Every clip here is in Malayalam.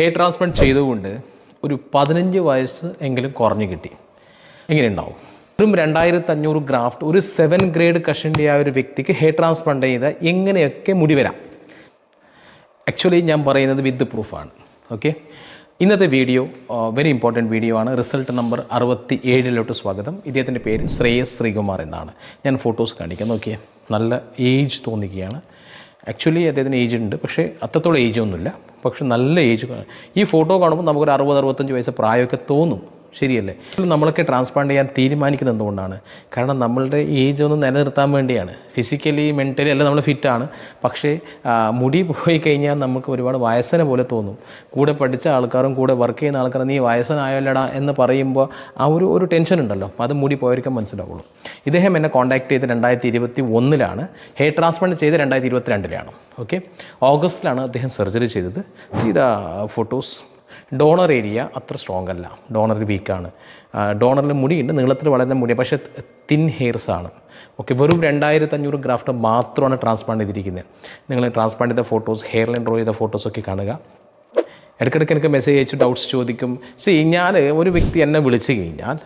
ഹെയർ ട്രാൻസ്പ്ലാന്റ് ചെയ്തുകൊണ്ട് ഒരു പതിനഞ്ച് വയസ്സ് എങ്കിലും കുറഞ്ഞു കിട്ടി. എങ്ങനെയുണ്ടാവും? വെറും രണ്ടായിരത്തി അഞ്ഞൂറ് ഗ്രാഫ്റ്റ് ഒരു സെവൻ ഗ്രേഡ് കഷന്റെ ആ ഒരു വ്യക്തിക്ക് ഹെയർ ട്രാൻസ്പ്ലാന്റ് ചെയ്താൽ എങ്ങനെയൊക്കെ മുടി വരാം? ആക്ച്വലി ഞാൻ പറയുന്നത് വിത്ത് പ്രൂഫാണ് ഓക്കെ ഇന്നത്തെ വീഡിയോ വെരി ഇമ്പോർട്ടന്റ് വീഡിയോ ആണ്. റിസൾട്ട് നമ്പർ അറുപത്തി ഏഴിലോട്ട് സ്വാഗതം. ഇദ്ദേഹത്തിന്റെ പേര് ശ്രേയസ് ശ്രീകുമാർ എന്നാണ്. ഞാൻ ഫോട്ടോസ് കാണിക്കാം. നോക്കിയേ നല്ല ഏജ് തോന്നിക്കുകയാണ്. ആക്ച്വലി അദ്ദേഹത്തിന് ഏജ് ഉണ്ട്. പക്ഷേ അത്രത്തോളം ഏജ് ഒന്നുമില്ല. പക്ഷെ നല്ല ഏജ് ഈ ഫോട്ടോ കാണുമ്പോൾ നമുക്കൊരു അറുപത് അറുപത്തഞ്ച് വയസ്സ് പ്രായമൊക്കെ തോന്നും. ശരിയല്ലേ? നമ്മളൊക്കെ ട്രാൻസ്പ്ലാന്റ് ചെയ്യാൻ തീരുമാനിക്കുന്നത് എന്തുകൊണ്ടാണ്? കാരണം നമ്മളുടെ ഏജ് ഒന്ന് നിലനിർത്താൻ വേണ്ടിയാണ്. ഫിസിക്കലി മെന്റലി എല്ലാം നമ്മൾ ഫിറ്റാണ് പക്ഷേ മുടി പോയി കഴിഞ്ഞാൽ നമുക്ക് ഒരുപാട് വയസ്സനെ പോലെ തോന്നും. കൂടെ പഠിച്ച ആൾക്കാരും കൂടെ വർക്ക് ചെയ്യുന്ന ആൾക്കാരും നീ വയസ്സനായല്ലടാ എന്ന് പറയുമ്പോൾ ആ ഒരു ഒരു ടെൻഷൻ ഉണ്ടല്ലോ. അത് മുടി പോയവർക്കും മനസ്സിലാവുള്ളൂ. ഇദ്ദേഹം എന്നെ കോൺടാക്ട് ചെയ്ത് രണ്ടായിരത്തി ഇരുപത്തി ഒന്നിലാണ് ഹെയർ ട്രാൻസ്പ്ലാന്റ് ചെയ്ത് രണ്ടായിരത്തി ഇരുപത്തി രണ്ടിലാണ് ഓക്കെ ഓഗസ്റ്റിലാണ് അദ്ദേഹം സർജറി ചെയ്തത് ചെയ്ത ഫോട്ടോസ് ഡോണർ ഏരിയ അത്ര സ്ട്രോങ് അല്ല. ഡോണർ വീക്കാണ് ഡോണറിൽ മുടിയുണ്ട്. നീളത്തിൽ വളരെ മുടി. പക്ഷേ തിൻ ഹെയർസ് ആണ്. ഓക്കെ വെറും രണ്ടായിരത്തി അഞ്ഞൂറ് ഗ്രാഫ്റ്റ് മാത്രമാണ് ട്രാൻസ്പ്ലാന്റ് ചെയ്തിരിക്കുന്നത് നിങ്ങൾ ട്രാൻസ്പ്ലാന്റ് ചെയ്ത ഫോട്ടോസ് ഹെയർ ലൈൻ ഡ്രോ ചെയ്ത ഫോട്ടോസൊക്കെ കാണുക. ഇടയ്ക്കിടയ്ക്ക് എനിക്ക് മെസ്സേജ് അയച്ച് ഡൗട്ട്സ് ചോദിക്കും. സി ഞാൻ ഒരു വ്യക്തി എന്നെ വിളിച്ചു കഴിഞ്ഞാൽ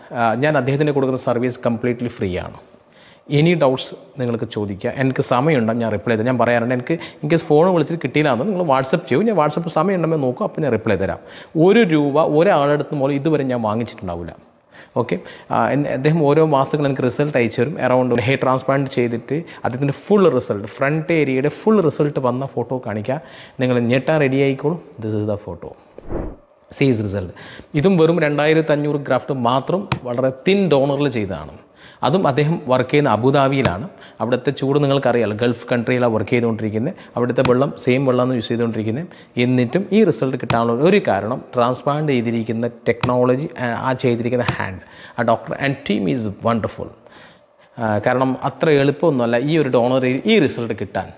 ഞാൻ അദ്ദേഹത്തിന് കൊടുക്കുന്ന സർവീസ് കംപ്ലീറ്റ്ലി ഫ്രീ ആണ്. എനി ഡൗട്ട്സ് നിങ്ങൾക്ക് ചോദിക്കുക എനിക്ക് സമയമുണ്ടെങ്കിൽ ഞാൻ റിപ്ലൈ തരാം. ഞാൻ പറയാറുണ്ട് എനിക്ക് എനിക്ക് ഫോൺ വിളിച്ചിട്ട് കിട്ടിയില്ലാന്ന് നിങ്ങൾ വാട്സപ്പ് ചെയ്യും. ഞാൻ വാട്സപ്പ് സമയമുണ്ടെങ്കിൽ നോക്കും അപ്പോൾ ഞാൻ റിപ്ലൈ തരാം. ഒരു രൂപ ഒരാളെടുത്ത് പോലും ഇതുവരെ ഞാൻ വാങ്ങിച്ചിട്ടുണ്ടാവില്ല. ഓക്കെ അദ്ദേഹം ഓരോ മാസങ്ങൾ എനിക്ക് റിസൾട്ട് അയച്ചു തരും. അറൗണ്ട് ഹെയർ ട്രാൻസ്പ്ലാന്റ് ചെയ്തിട്ട് അദ്ദേഹത്തിന്റെ ഫുൾ റിസൾട്ട് ഫ്രണ്ട് ഏരിയയുടെ ഫുൾ റിസൾട്ട് വന്ന ഫോട്ടോ കാണിക്കുക നിങ്ങൾ ഞെട്ടാൻ റെഡി ആയിക്കോളും. This is the photo sees result ഇതും വെറും രണ്ടായിരത്തി അഞ്ഞൂറ് ഗ്രാഫ്റ്റ് മാത്രം വളരെ തിൻ ഡോണറിൽ ചെയ്തതാണ്. അതും അദ്ദേഹം വർക്ക് ചെയ്യുന്ന അബുദാബിയിലാണ്. അവിടുത്തെ ചൂട് നിങ്ങൾക്കറിയാലോ ഗൾഫ് കൺട്രിയിലാണ് വർക്ക് ചെയ്തുകൊണ്ടിരിക്കുന്നത് അവിടുത്തെ വെള്ളം സെയിം വെള്ളമാണ് യൂസ് ചെയ്തുകൊണ്ടിരിക്കുന്നത് എന്നിട്ടും ഈ റിസൾട്ട് കിട്ടാനുള്ള ഒരു കാരണം ട്രാൻസ്പ്ലാന്റ് ചെയ്തിരിക്കുന്ന ടെക്നോളജി ആ ചെയ്തിരിക്കുന്ന ഹാൻഡ് ആ doctor and team is wonderful കാരണം അത്ര എളുപ്പമൊന്നുമല്ല ഈ ഒരു ഡോണറിൽ ഈ റിസൾട്ട് കിട്ടാൻ.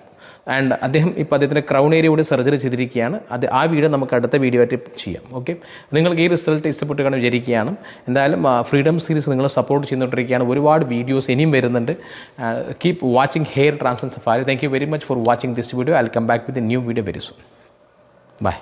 ആൻഡ് അദ്ദേഹം ഇപ്പോൾ അദ്ദേഹത്തിന്റെ ക്രൗൺ ഏരിയ കൂടി സർജറി ചെയ്തിരിക്കുകയാണ്. അത് ആ വീഡിയോ നമുക്ക് അടുത്ത വീഡിയോ ആയിട്ട് ചെയ്യാം. ഓക്കെ നിങ്ങൾക്ക് ഈ റിസൾട്ട് ഇഷ്ടപ്പെട്ട് കാണാൻ വിചാരിക്കുകയാണ്. എന്തായാലും ഫ്രീഡം സീരീസ് നിങ്ങൾ സപ്പോർട്ട് ചെയ്തുകൊണ്ടിരിക്കുകയാണ്. ഒരുപാട് വീഡിയോസ് ഇനിയും വരുന്നുണ്ട്. Keep watching hair transfer safari thank you very much for watching this video I come back with new video very soon bye